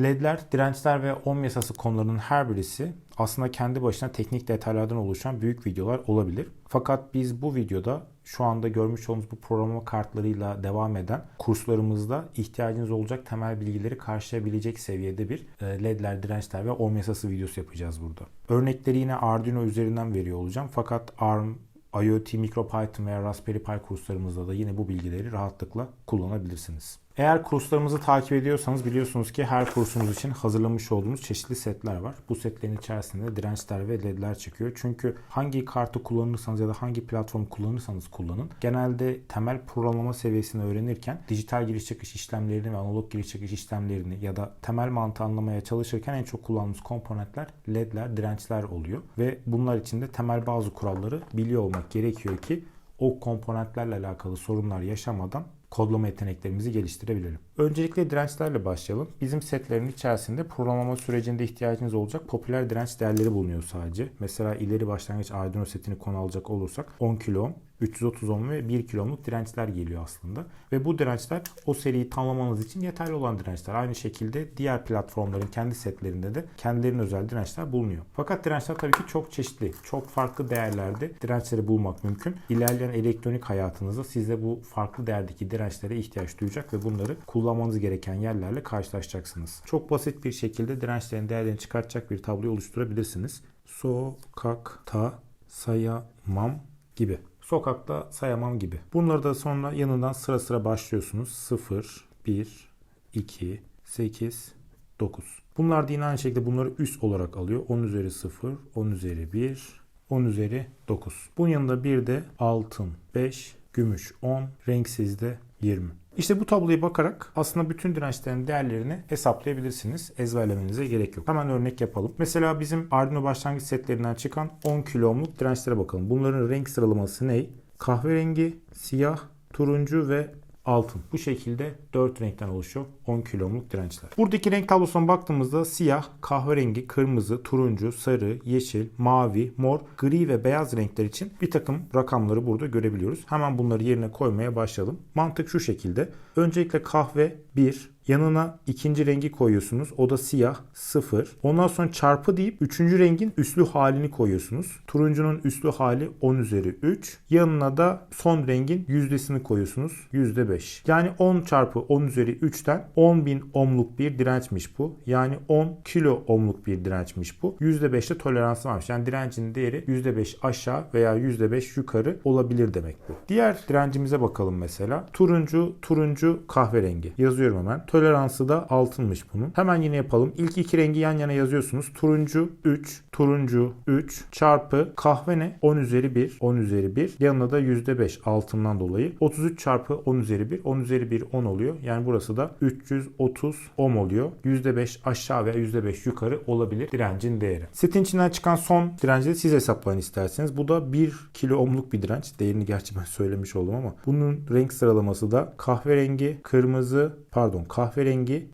LED'ler, dirençler ve ohm yasası konularının her birisi aslında kendi başına teknik detaylardan oluşan büyük videolar olabilir. Fakat biz bu videoda şu anda görmüş olduğunuz bu programlama kartlarıyla devam eden kurslarımızda ihtiyacınız olacak temel bilgileri karşılayabilecek seviyede bir e, LED'ler, dirençler ve ohm yasası videosu yapacağız burada. Örnekleri yine Arduino üzerinden veriyor olacağım. Fakat ARM, IoT, MicroPython veya Raspberry Pi kurslarımızda da yine bu bilgileri rahatlıkla kullanabilirsiniz. Eğer kurslarımızı takip ediyorsanız biliyorsunuz ki her kursumuz için hazırlamış olduğumuz çeşitli setler var. Bu setlerin içerisinde dirençler ve ledler çıkıyor. Çünkü hangi kartı kullanırsanız ya da hangi platformu kullanırsanız kullanın. Genelde temel programlama seviyesini öğrenirken dijital giriş çıkış işlemlerini ve analog giriş çıkış işlemlerini ya da temel mantığı anlamaya çalışırken en çok kullandığımız komponentler ledler, dirençler oluyor. Ve bunlar için de temel bazı kuralları biliyor olmak gerekiyor ki o komponentlerle alakalı sorunlar yaşamadan kodlama yeteneklerimizi geliştirebilelim. Öncelikle dirençlerle başlayalım. Bizim setlerin içerisinde programlama sürecinde ihtiyacınız olacak popüler direnç değerleri bulunuyor sadece. Mesela ileri başlangıç Arduino setini konu alacak olursak 10 kilo ohm, 330 ohm ve 1 kilo ohmluk dirençler geliyor aslında. Ve bu dirençler o seriyi tamamlamanız için yeterli olan dirençler. Aynı şekilde diğer platformların kendi setlerinde de kendilerinin özel dirençler bulunuyor. Fakat dirençler tabii ki çok çeşitli. Çok farklı değerlerde dirençleri bulmak mümkün. İlerleyen elektronik hayatınızda siz de bu farklı değerdeki dirençlere ihtiyaç duyacak ve bunları kullanmanız gereken yerlerle karşılaşacaksınız. Çok basit bir şekilde dirençlerin değerlerini çıkartacak bir tabloyu oluşturabilirsiniz. Sokakta sayamam gibi. Sokakta sayamam gibi. Bunları da sonra yanından sıra sıra başlıyorsunuz. 0, 1, 2, 8, 9. Bunlar da yine aynı şekilde bunları üst olarak alıyor. 10 üzeri 0, 10 üzeri 1, 10 üzeri 9. Bunun yanında bir de altın 5, gümüş 10, renksiz de 20. İşte bu tabloya bakarak aslında bütün dirençlerin değerlerini hesaplayabilirsiniz. Ezberlemenize gerek yok. Hemen örnek yapalım. Mesela bizim Arduino başlangıç setlerinden çıkan 10 kilo ohmluk dirençlere bakalım. Bunların renk sıralaması ne? Kahverengi, siyah, turuncu ve altın. Bu şekilde 4 renkten oluşuyor 10 kilo ohmluk dirençler. Buradaki renk tablosuna baktığımızda siyah, kahverengi, kırmızı, turuncu, sarı, yeşil, mavi, mor, gri ve beyaz renkler için bir takım rakamları burada görebiliyoruz. Hemen bunları yerine koymaya başlayalım. Mantık şu şekilde. Öncelikle kahve 1, Yanına ikinci rengi koyuyorsunuz. O da siyah 0. Ondan sonra çarpı deyip üçüncü rengin üslü halini koyuyorsunuz. Turuncunun üslü hali 10 üzeri 3. Yanına da son rengin yüzdesini koyuyorsunuz. Yüzde 5. Yani 10 çarpı 10 üzeri 3'ten 10.000 ohmluk bir dirençmiş bu. Yani 10 kilo ohmluk bir dirençmiş bu. %5'te toleransı varmış. Yani direncin değeri %5 aşağı veya %5 yukarı olabilir demek bu. Diğer direncimize bakalım mesela. Turuncu, turuncu, kahverengi. Yazıyorum hemen. Toleransı da altınmış bunun. Hemen yine yapalım. İlk iki rengi yan yana yazıyorsunuz. Turuncu 3, turuncu 3 çarpı kahve ne? 10 üzeri 1, 10 üzeri 1. Yanına da %5 altından dolayı. 33 çarpı 10 üzeri 1, 10 üzeri 1 10 oluyor. Yani burası da 330 ohm oluyor. %5 aşağı veya %5 yukarı olabilir direncin değeri. Setin içinden çıkan son direnci de siz hesaplayın isterseniz. Bu da 1 kilo ohmluk bir direnç. Değerini gerçi ben söylemiş oldum ama bunun renk sıralaması da kahverengi, kırmızı, pardon kahverengi,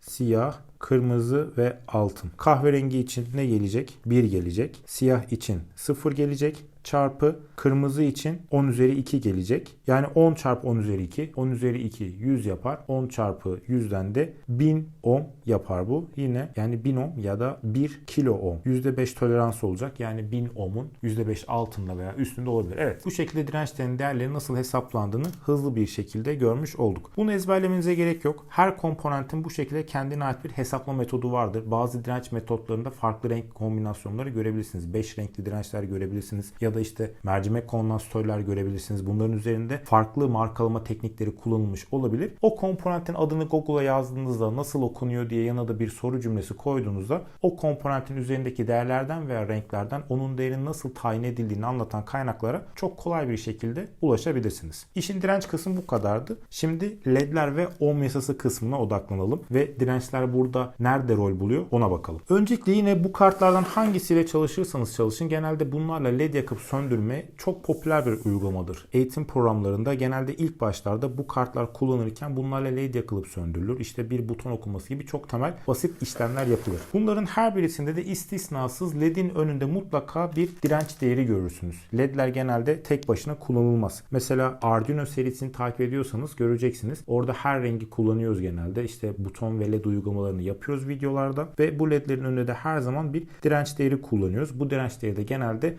siyah, kırmızı ve altın. Kahverengi için ne gelecek? 1 gelecek. Siyah için 0 gelecek. Çarpı kırmızı için 10 üzeri 2 gelecek. Yani 10 çarpı 10 üzeri 2. 10 üzeri 2 100 yapar. 10 çarpı 100'den de 1000 ohm yapar bu. Yine yani 1000 ohm ya da 1 kilo ohm. %5 tolerans olacak. Yani 1000 ohmun %5 altında veya üstünde olabilir. Evet bu şekilde dirençlerin değerleri nasıl hesaplandığını hızlı bir şekilde görmüş olduk. Bunu ezberlemenize gerek yok. Her komponentin bu şekilde kendine ait bir hesaplama metodu vardır. Bazı direnç metotlarında farklı renk kombinasyonları görebilirsiniz. 5 renkli dirençler görebilirsiniz. Ya da işte mercimek kondansatörler görebilirsiniz. Bunların üzerinde farklı markalama teknikleri kullanılmış olabilir. O komponentin adını Google'a yazdığınızda nasıl okunuyor diye yanına da bir soru cümlesi koyduğunuzda o komponentin üzerindeki değerlerden veya renklerden onun değerinin nasıl tayin edildiğini anlatan kaynaklara çok kolay bir şekilde ulaşabilirsiniz. İşin direnç kısmı bu kadardı. Şimdi ledler ve ohm yasası kısmına odaklanalım ve dirençler burada nerede rol buluyor ona bakalım. Öncelikle yine bu kartlardan hangisiyle çalışırsanız çalışın genelde bunlarla led yakıp söndürme çok popüler bir uygulamadır. Eğitim programlarında genelde ilk başlarda bu kartlar kullanırken bunlarla led yakılıp söndürülür. İşte bir buton okunması gibi çok temel basit işlemler yapılır. Bunların her birisinde de istisnasız ledin önünde mutlaka bir direnç değeri görürsünüz. Ledler genelde tek başına kullanılmaz. Mesela Arduino serisini takip ediyorsanız göreceksiniz. Orada her rengi kullanıyoruz genelde. İşte buton ve led uygulamalarını yapıyoruz videolarda ve bu ledlerin önünde de her zaman bir direnç değeri kullanıyoruz. Bu direnç değeri de genelde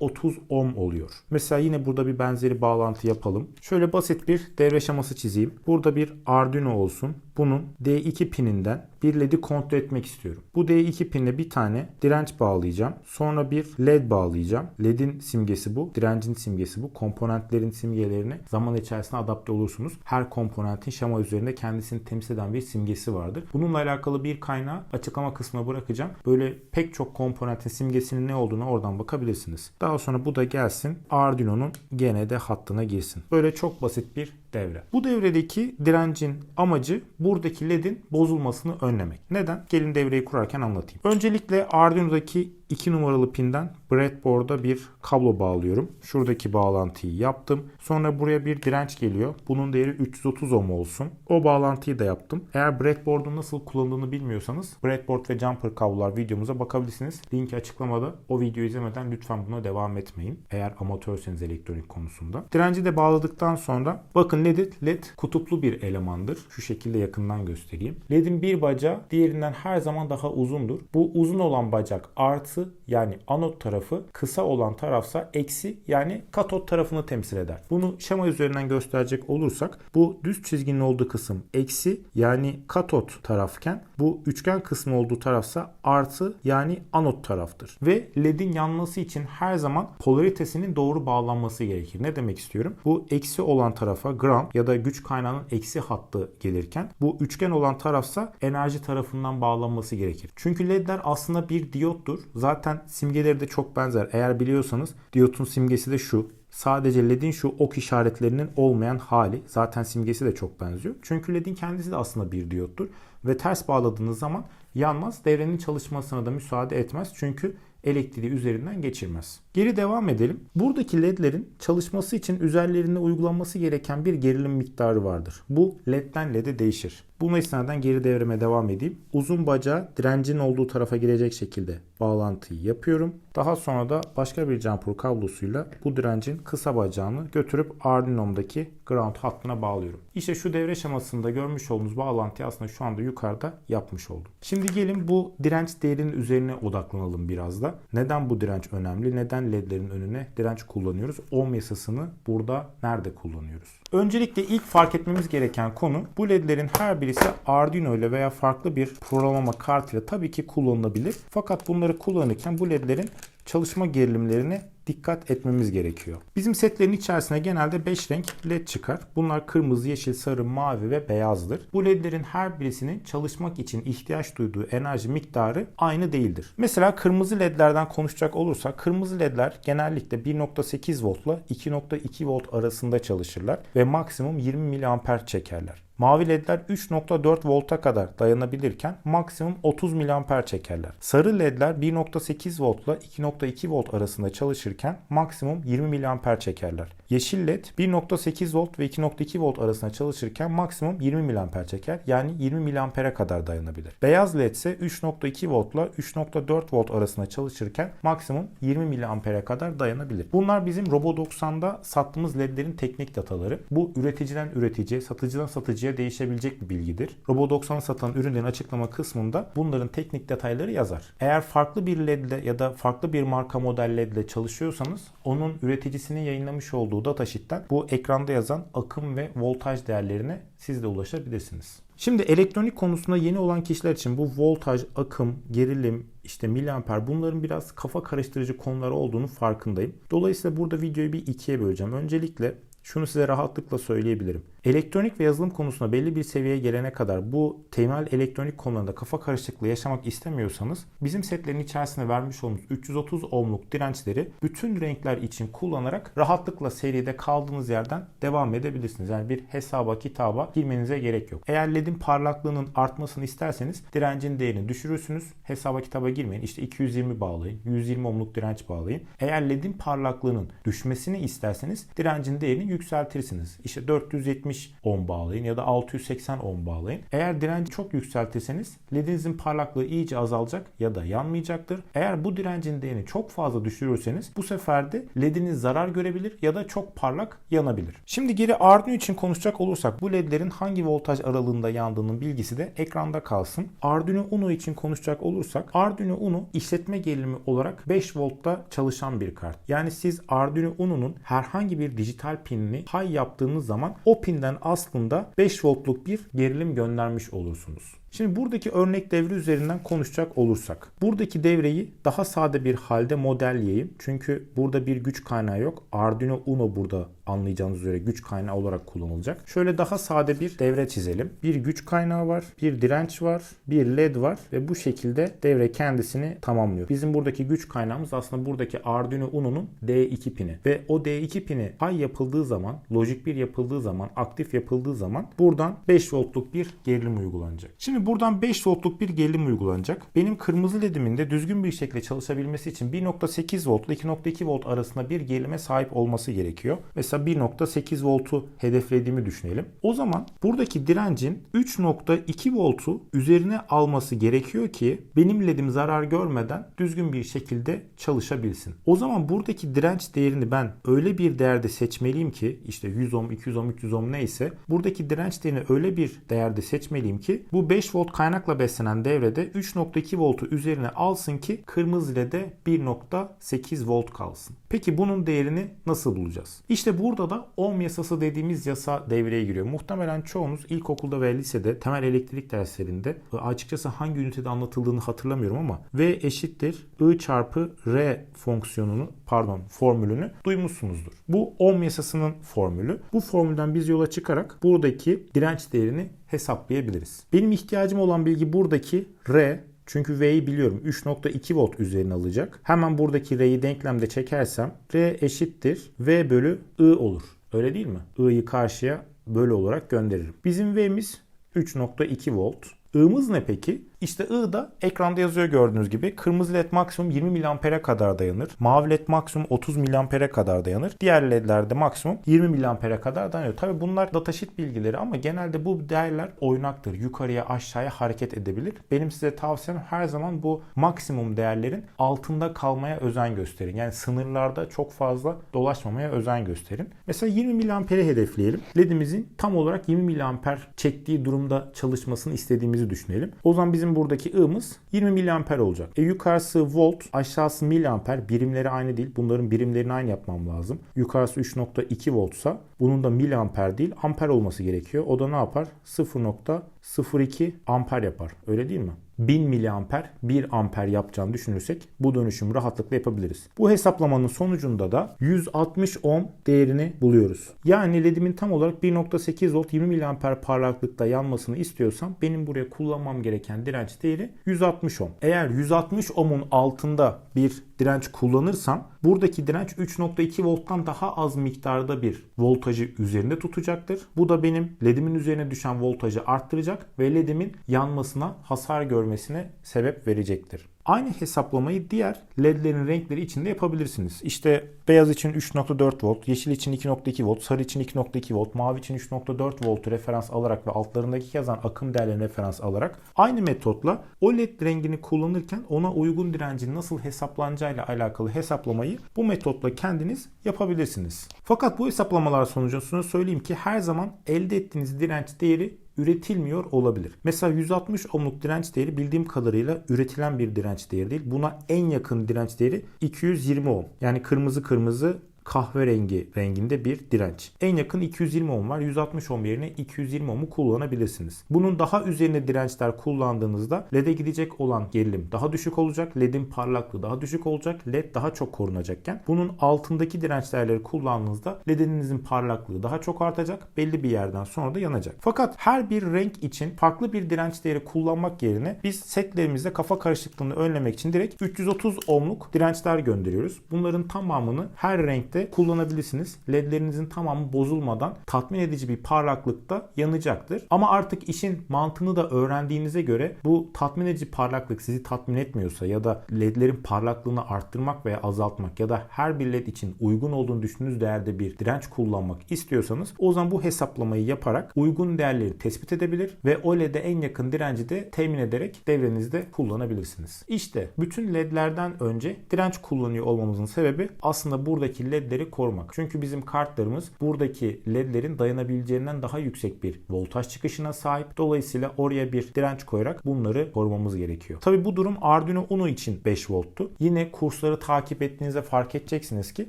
330 ohm oluyor. Mesela yine burada bir benzeri bağlantı yapalım. Şöyle basit bir devre şeması çizeyim. Burada bir Arduino olsun. Bunun D2 pininden bir LED'i kontrol etmek istiyorum. Bu D2 pinle bir tane direnç bağlayacağım. Sonra bir LED bağlayacağım. LED'in simgesi bu. Direncin simgesi bu. Komponentlerin simgelerini zaman içerisinde adapte olursunuz. Her komponentin şema üzerinde kendisini temsil eden bir simgesi vardır. Bununla alakalı bir kaynağı açıklama kısmına bırakacağım. Böyle pek çok komponentin simgesinin ne olduğunu oradan bakabilirsiniz. Daha sonra bu da gelsin Arduino'nun gene de hattına girsin. Böyle çok basit bir devre. Bu devredeki direncin amacı buradaki ledin bozulmasını önlemek. Neden? Gelin devreyi kurarken anlatayım. Öncelikle Arduino'daki 2 numaralı pinden breadboard'a bir kablo bağlıyorum. Şuradaki bağlantıyı yaptım. Sonra buraya bir direnç geliyor. Bunun değeri 330 ohm olsun. O bağlantıyı da yaptım. Eğer breadboard'un nasıl kullanıldığını bilmiyorsanız breadboard ve jumper kablolar videomuza bakabilirsiniz. Linki açıklamada. O videoyu izlemeden lütfen buna devam etmeyin. Eğer amatörseniz elektronik konusunda. Direnci de bağladıktan sonra bakın LED, LED kutuplu bir elemandır. Şu şekilde yakından göstereyim. LED'in bir bacağı diğerinden her zaman daha uzundur. Bu uzun olan bacak artı yani anot tarafı kısa olan tarafsa eksi yani katot tarafını temsil eder. Bunu şema üzerinden gösterecek olursak bu düz çizginin olduğu kısım eksi yani katot tarafken bu üçgen kısmı olduğu tarafsa artı yani anot taraftır. Ve ledin yanması için her zaman polaritesinin doğru bağlanması gerekir. Ne demek istiyorum? Bu eksi olan tarafa ground ya da güç kaynağının eksi hattı gelirken bu üçgen olan tarafsa enerji tarafından bağlanması gerekir. Çünkü ledler aslında bir diyottur. Zaten simgeleri de çok benzer. Eğer biliyorsanız diyotun simgesi de şu. Sadece LED'in şu ok işaretlerinin olmayan hali. Zaten simgesi de çok benziyor. Çünkü LED'in kendisi de aslında bir diyottur. Ve ters bağladığınız zaman yanmaz. Devrenin çalışmasına da müsaade etmez. Çünkü elektriği üzerinden geçirmez. Geri devam edelim. Buradaki ledlerin çalışması için üzerlerine uygulanması gereken bir gerilim miktarı vardır. Bu ledden lede değişir. Bu esnadan geri devreme devam edeyim. Uzun bacağı direncin olduğu tarafa girecek şekilde bağlantıyı yapıyorum. Daha sonra da başka bir jumper kablosuyla bu direncin kısa bacağını götürüp Arduino'mdaki ground hattına bağlıyorum. İşte şu devre şemasında görmüş olduğunuz bağlantıyı aslında şu anda yukarıda yapmış oldum. Şimdi gelin bu direnç değerinin üzerine odaklanalım biraz da. Neden bu direnç önemli? Neden ledlerin önüne direnç kullanıyoruz? Ohm yasasını burada nerede kullanıyoruz? Öncelikle ilk fark etmemiz gereken konu bu ledlerin her birisi Arduino ile veya farklı bir programlama kartıyla tabii ki kullanılabilir. Fakat bunları kullanırken bu ledlerin çalışma gerilimlerine dikkat etmemiz gerekiyor. Bizim setlerin içerisine genelde 5 renk led çıkar. Bunlar kırmızı, yeşil, sarı, mavi ve beyazdır. Bu ledlerin her birisinin çalışmak için ihtiyaç duyduğu enerji miktarı aynı değildir. Mesela kırmızı ledlerden konuşacak olursak kırmızı ledler genellikle 1.8 voltla 2.2 volt arasında çalışırlar ve maksimum 20 mAh çekerler. Mavi ledler 3.4 volta kadar dayanabilirken maksimum 30 mAh çekerler. Sarı ledler 1.8 voltla 2.2 volt arasında çalışırken maksimum 20 mAh çekerler. Yeşil led 1.8 volt ve 2.2 volt arasında çalışırken maksimum 20 mAh çeker. Yani 20 mAh'e kadar dayanabilir. Beyaz led ise 3.2 voltla 3.4 volt arasında çalışırken maksimum 20 mAh'e kadar dayanabilir. Bunlar bizim Robo 90'da sattığımız ledlerin teknik dataları. Bu üreticiden üreticiye, satıcıdan satıcıya değişebilecek bir bilgidir. Robo 90 satan ürünlerin açıklama kısmında bunların teknik detayları yazar. Eğer farklı bir ledle ya da farklı bir marka model ledle çalışıyorsanız onun üreticisinin yayınlamış olduğu datasheet'ten bu ekranda yazan akım ve voltaj değerlerine siz de ulaşabilirsiniz. Şimdi elektronik konusunda yeni olan kişiler için bu voltaj, akım, gerilim, işte miliamper bunların biraz kafa karıştırıcı konular olduğunu farkındayım. Dolayısıyla burada videoyu bir ikiye böleceğim. Öncelikle şunu size rahatlıkla söyleyebilirim. Elektronik ve yazılım konusunda belli bir seviyeye gelene kadar bu temel elektronik konularında kafa karışıklığı yaşamak istemiyorsanız bizim setlerin içerisinde vermiş olduğumuz 330 ohmluk dirençleri bütün renkler için kullanarak rahatlıkla seride kaldığınız yerden devam edebilirsiniz. Yani bir hesaba kitaba girmenize gerek yok. Eğer ledin parlaklığının artmasını isterseniz direncin değerini düşürürsünüz. Hesaba kitaba girmeyin. İşte 220 bağlayın. 120 ohmluk direnç bağlayın. Eğer ledin parlaklığının düşmesini isterseniz direncin değerini yükseltirsiniz. İşte 470 ohm bağlayın ya da 680 ohm bağlayın. Eğer direnci çok yükseltirseniz ledinizin parlaklığı iyice azalacak ya da yanmayacaktır. Eğer bu direncin değerini çok fazla düşürürseniz bu sefer de lediniz zarar görebilir ya da çok parlak yanabilir. Şimdi geri Arduino için konuşacak olursak bu ledlerin hangi voltaj aralığında yandığının bilgisi de ekranda kalsın. Arduino Uno için konuşacak olursak Arduino Uno işletme gerilimi olarak 5 voltta çalışan bir kart. Yani siz Arduino Uno'nun herhangi bir dijital pinini high yaptığınız zaman o pinden aslında 5 voltluk bir gerilim göndermiş olursunuz. Şimdi buradaki örnek devre üzerinden konuşacak olursak. Buradaki devreyi daha sade bir halde modelleyeyim. Çünkü burada bir güç kaynağı yok. Arduino Uno burada anlayacağınız üzere güç kaynağı olarak kullanılacak. Şöyle daha sade bir devre çizelim. Bir güç kaynağı var, bir direnç var, bir led var ve bu şekilde devre kendisini tamamlıyor. Bizim buradaki güç kaynağımız aslında buradaki Arduino Uno'nun D2 pini ve o D2 pini high yapıldığı zaman, logic 1 yapıldığı zaman, aktif yapıldığı zaman buradan 5 voltluk bir gerilim uygulanacak. Şimdi buradan 5 voltluk bir gerilim uygulanacak. Benim kırmızı ledimin de düzgün bir şekilde çalışabilmesi için 1.8 volt ile 2.2 volt arasında bir gerilime sahip olması gerekiyor. Mesela 1.8 voltu hedeflediğimi düşünelim. O zaman buradaki direncin 3.2 voltu üzerine alması gerekiyor ki benim ledim zarar görmeden düzgün bir şekilde çalışabilsin. O zaman buradaki direnç değerini ben öyle bir değerde seçmeliyim ki işte 100 ohm, 200 ohm, 300 ohm neyse buradaki direnç değerini öyle bir değerde seçmeliyim ki bu 5 volt kaynakla beslenen devrede 3.2 voltu üzerine alsın ki kırmızı lede 1.8 volt kalsın. Peki bunun değerini nasıl bulacağız? İşte burada da ohm yasası dediğimiz yasa devreye giriyor. Muhtemelen çoğunuz ilkokulda ve lisede temel elektrik derslerinde açıkçası hangi ünitede anlatıldığını hatırlamıyorum ama V eşittir I çarpı R fonksiyonunu pardon formülünü duymuşsunuzdur. Bu ohm yasasının formülü. Bu formülden biz yola çıkarak buradaki direnç değerini hesaplayabiliriz. Benim ihtiyacım olan bilgi buradaki R çünkü V'yi biliyorum. 3.2 volt üzerine alacak. Hemen buradaki R'yi denklemde çekersem R eşittir V bölü I olur. Öyle değil mi? I'yi karşıya bölü olarak gönderirim. Bizim V'miz 3.2 volt. I'mız ne peki? İşte I da ekranda yazıyor gördüğünüz gibi. Kırmızı led maksimum 20 mAh'e kadar dayanır. Mavi led maksimum 30 mAh'e kadar dayanır. Diğer ledlerde maksimum 20 mAh'e kadar dayanıyor. Tabi bunlar datasheet bilgileri ama genelde bu değerler oynaktır. Yukarıya aşağıya hareket edebilir. Benim size tavsiyem her zaman bu maksimum değerlerin altında kalmaya özen gösterin. Yani sınırlarda çok fazla dolaşmamaya özen gösterin. Mesela 20 mAh'e hedefleyelim. LED'imizin tam olarak 20 mAh çektiği durumda çalışmasını istediğimizi düşünelim. O zaman bizim buradaki I'mız 20 mAh olacak. E yukarısı volt, aşağısı miliamper. Birimleri aynı değil. Bunların birimlerini aynı yapmam lazım. Yukarısı 3.2 voltsa bunun da miliamper değil amper olması gerekiyor. O da ne yapar? 0.02 amper yapar. Öyle değil mi? 1000 miliamper 1 amper yapacağını düşünürsek bu dönüşümü rahatlıkla yapabiliriz. Bu hesaplamanın sonucunda da 160 ohm değerini buluyoruz. Yani ledimin tam olarak 1.8 volt 20 miliamper parlaklıkta yanmasını istiyorsam benim buraya kullanmam gereken direnç değeri 160 ohm. Eğer 160 ohmun altında bir direnç kullanırsam buradaki direnç 3.2 volttan daha az miktarda bir voltajı üzerinde tutacaktır. Bu da benim ledimin üzerine düşen voltajı arttıracak ve ledimin yanmasına hasar görmesine sebep verecektir. Aynı hesaplamayı diğer ledlerin renkleri için de yapabilirsiniz. İşte beyaz için 3.4 volt, yeşil için 2.2 volt, sarı için 2.2 volt, mavi için 3.4 voltu referans alarak ve altlarındaki yazan akım değerlerini referans alarak aynı metotla o led rengini kullanırken ona uygun direncin nasıl hesaplanacağıyla alakalı hesaplamayı bu metotla kendiniz yapabilirsiniz. Fakat bu hesaplamalar sonucunda söyleyeyim ki her zaman elde ettiğiniz direnç değeri üretilmiyor olabilir. Mesela 160 ohmluk direnç değeri bildiğim kadarıyla üretilen bir direnç değeri değil. Buna en yakın direnç değeri 220 ohm. Yani kırmızı kırmızı kahverengi renginde bir direnç. En yakın 220 ohm var. 160 ohm yerine 220 ohm'u kullanabilirsiniz. Bunun daha üzerine dirençler kullandığınızda LED'e gidecek olan gerilim daha düşük olacak. LED'in parlaklığı daha düşük olacak. LED daha çok korunacakken bunun altındaki dirençlerleri kullandığınızda LED'inizin parlaklığı daha çok artacak. Belli bir yerden sonra da yanacak. Fakat her bir renk için farklı bir direnç değeri kullanmak yerine biz setlerimizde kafa karışıklığını önlemek için direkt 330 ohmluk dirençler gönderiyoruz. Bunların tamamını her renkte kullanabilirsiniz. LED'lerinizin tamamı bozulmadan tatmin edici bir parlaklıkta yanacaktır. Ama artık işin mantığını da öğrendiğinize göre bu tatmin edici parlaklık sizi tatmin etmiyorsa ya da LED'lerin parlaklığını arttırmak veya azaltmak ya da her bir LED için uygun olduğunu düşündüğünüz değerde bir direnç kullanmak istiyorsanız o zaman bu hesaplamayı yaparak uygun değerleri tespit edebilir ve o LED'e en yakın direnci de temin ederek devrenizde kullanabilirsiniz. İşte bütün LED'lerden önce direnç kullanıyor olmamızın sebebi aslında buradaki LED'leri korumak. Çünkü bizim kartlarımız buradaki LED'lerin dayanabileceğinden daha yüksek bir voltaj çıkışına sahip. Dolayısıyla oraya bir direnç koyarak bunları korumamız gerekiyor. Tabi bu durum Arduino Uno için 5 volttu. Yine kursları takip ettiğinizde fark edeceksiniz ki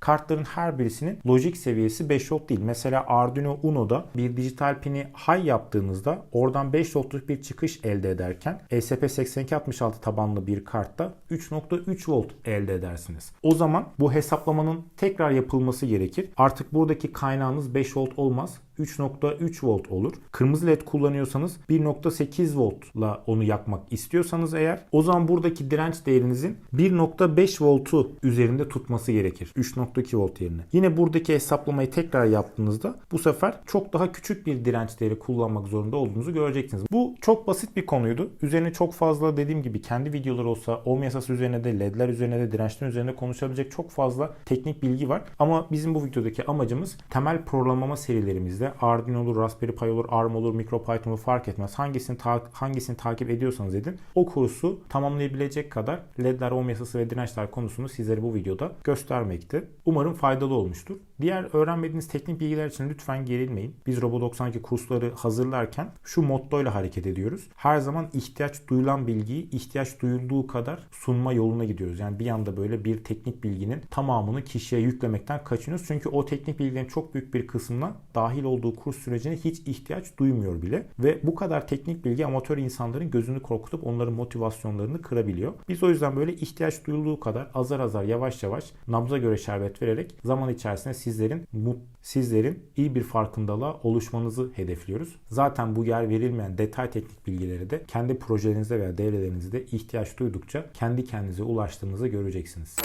kartların her birisinin lojik seviyesi 5 volt değil. Mesela Arduino Uno'da bir dijital pini high yaptığınızda oradan 5 voltluk bir çıkış elde ederken E ESP8266 tabanlı bir kartta 3.3 volt elde edersiniz. O zaman bu hesaplamanın tekrar yapılması gerekir. Artık buradaki kaynağınız 5 volt olmaz. 3.3 volt olur. Kırmızı led kullanıyorsanız 1.8 voltla onu yakmak istiyorsanız eğer o zaman buradaki direnç değerinizin 1.5 voltu üzerinde tutması gerekir. 3.2 volt yerine. Yine buradaki hesaplamayı tekrar yaptığınızda bu sefer çok daha küçük bir direnç değeri kullanmak zorunda olduğunuzu göreceksiniz. Bu çok basit bir konuydu. Üzerine çok fazla dediğim gibi kendi videolar olsa ohm yasası üzerine de ledler üzerine de dirençler üzerine konuşabilecek çok fazla teknik bilgi var. Ama bizim bu videodaki amacımız temel programlama serilerimizde Arduino olur, Raspberry Pi olur, ARM olur, MicroPython olur fark etmez. Hangisini ta- hangisini takip ediyorsanız edin. O kursu tamamlayabilecek kadar ledler, ohm yasası ve dirençler konusunu sizlere bu videoda göstermekti. Umarım faydalı olmuştur. Diğer öğrenmediğiniz teknik bilgiler için lütfen gerilmeyin. Biz Robo 92 kursları hazırlarken şu mottoyla hareket ediyoruz. Her zaman ihtiyaç duyulan bilgiyi ihtiyaç duyulduğu kadar sunma yoluna gidiyoruz. Yani bir anda böyle bir teknik bilginin tamamını kişiye yüklemekten kaçınıyoruz. Çünkü o teknik bilgilerin çok büyük bir kısmına dahil olduğu kurs sürecine hiç ihtiyaç duymuyor bile. Ve bu kadar teknik bilgi amatör insanların gözünü korkutup onların motivasyonlarını kırabiliyor. Biz o yüzden böyle ihtiyaç duyulduğu kadar azar azar yavaş yavaş nabza göre şerbet vererek zaman içerisinde sizlerin sizlerin iyi bir farkındalığa oluşmanızı hedefliyoruz. Zaten bu yer verilmeyen detay teknik bilgileri de kendi projelerinizde veya devrelerinizde ihtiyaç duydukça kendi kendinize ulaştığınızı göreceksiniz.